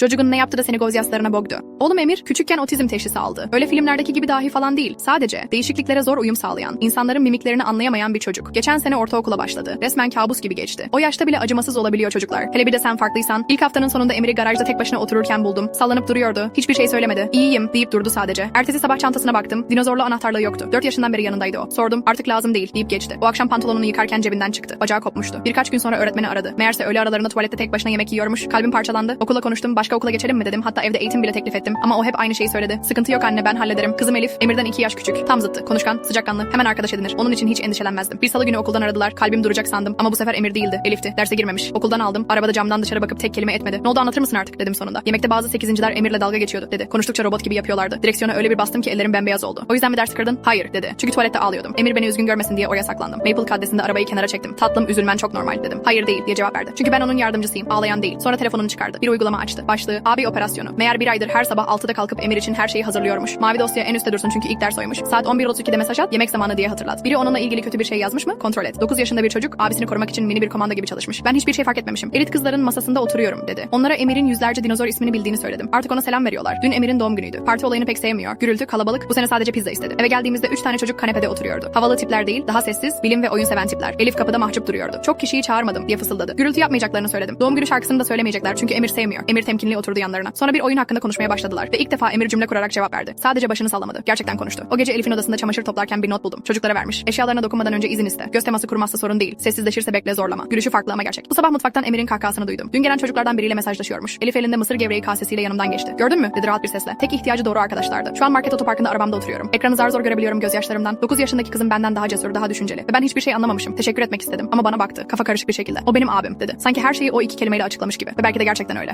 Çocuğun ne yaptı da seni göz yaslarına bogdu. Oğlum Emir küçükken otizm teşhisi aldı. Öyle filmlerdeki gibi dahi falan değil. Sadece değişikliklere zor uyum sağlayan, insanların mimiklerini anlayamayan bir çocuk. Geçen sene ortaokula başladı. Resmen kabus gibi geçti. O yaşta bile acımasız olabiliyor çocuklar. Hele bir de sen farklıysan. İlk haftanın sonunda Emir'i garajda tek başına otururken buldum. Sallanıp duruyordu. Hiçbir şey söylemedi. İyiyim deyip durdu sadece. Ertesi sabah çantasına baktım. Dinozorlu anahtarlığı yoktu. 4 yaşından beri yanındaydı o. Sordum. Artık lazım değil deyip geçti. O akşam pantolonunu yıkarken cebinden çıktı. Bacağı kopmuştu. Birkaç gün sonra öğretmeni aradı. Meğerse öğle aralarında tuvalette tek başına yemek yiyormuş. Kalbim parçalandı. Okula konuştum. Başka okula geçelim mi dedim. Hatta evde eğitim bile teklif ettim. Ama o hep aynı şeyi söyledi. Sıkıntı yok anne ben hallederim. Kızım Elif Emir'den 2 yaş küçük. Tam zıttı. Konuşkan, sıcakkanlı. Hemen arkadaş edinir. Onun için hiç endişelenmezdim. Bir salı günü okuldan aradılar. Kalbim duracak sandım. Ama bu sefer Emir değildi. Elif'ti. Derse girmemiş. Okuldan aldım. Arabada camdan dışarı bakıp tek kelime etmedi. Ne oldu anlatır mısın artık dedim sonunda. Yemekte bazı sekizinciler Emir'le dalga geçiyordu dedi. Konuştukça robot gibi yapıyorlardı. Direksiyona öyle bir bastım ki ellerim bembeyaz oldu. O yüzden mi ders kırdın? Hayır dedi. Çünkü tuvalette ağlıyordum. Emir beni üzgün görmesin diye oraya saklandım. Maple kaddesinde arabayı kenara çektim. Tatlım üzülmen çok normal dedim. Hayır değil diye cevap verdi. Çünkü ben onun yardımcısıyım. Ağlayan değil. Sonra telefonunu çıkardı. Bir uygulama açtı. Başlığı abi operasyonu. Meğer bir aydır her sabah 6'da kalkıp Emir için her şeyi hazırlıyormuş. Mavi dosya en üstte dursun çünkü ilk ders oymuş. Saat 11.32'de mesaj at yemek zamanı diye hatırlat. Biri onunla ilgili kötü bir şey yazmış mı? Kontrol et. 9 yaşında bir çocuk abisini korumak için mini bir komanda gibi çalışmış. Ben hiçbir şey fark etmemişim. Elit kızların masasında oturuyorum dedi. Onlara Emir'in yüzlerce dinozor ismini bildiğini söyledim. Artık ona selam veriyorlar. Dün Emir'in doğum günüydü. Parti olayını pek sevmiyor. Gürültü, kalabalık. Bu sene sadece pizza istedi. Eve geldiğimizde 3 tane çocuk kanepede oturuyordu. Havalı tipler değil, daha sessiz, bilim ve oyun seven tipler. Elif kapıda mahcup duruyordu. Çok kişiyi çağırmadım diye fısıldadı. Gürültü yapmayacaklarını söyledim. Doğum günü şarkısını da söylemeyecekler çünkü Emir sevmiyor. Emir temkinli oturdu yanlarına. Sonra bir oyun hakkında konuşmaya başladılar ve ilk defa Emir cümle kurarak cevap verdi. Sadece başını sallamadı. Gerçekten konuştu. O gece Elif'in odasında çamaşır toplarken bir not buldum. Çocuklara vermiş. Eşyalarına dokunmadan önce izin iste. Göz teması kurmazsa sorun değil. Sessizleşirse bekle zorlama. Gülüşü farklı ama gerçek. Bu sabah mutfaktan Emir'in kahkahasını duydum. Dün gelen çocuklardan biriyle mesajlaşıyormuş. Elif elinde mısır gevreği kasesiyle yanımdan geçti. Gördün mü? dedi rahat bir sesle. Tek ihtiyacı doğru arkadaşlardı. Şu an market otoparkında arabamda oturuyorum. Ekranı zar zor görebiliyorum gözyaşlarımdan. 9 yaşındaki kızım benden daha cesur, daha düşünceli. Ve ben hiçbir şey anlamamışım. Teşekkür etmek istedim. Ama bana baktı. Kafa karışık bir şekilde. O benim abim dedi. Sanki her şeyi o iki kelimeyle açıklamış gibi. Ve belki de gerçekten öyle.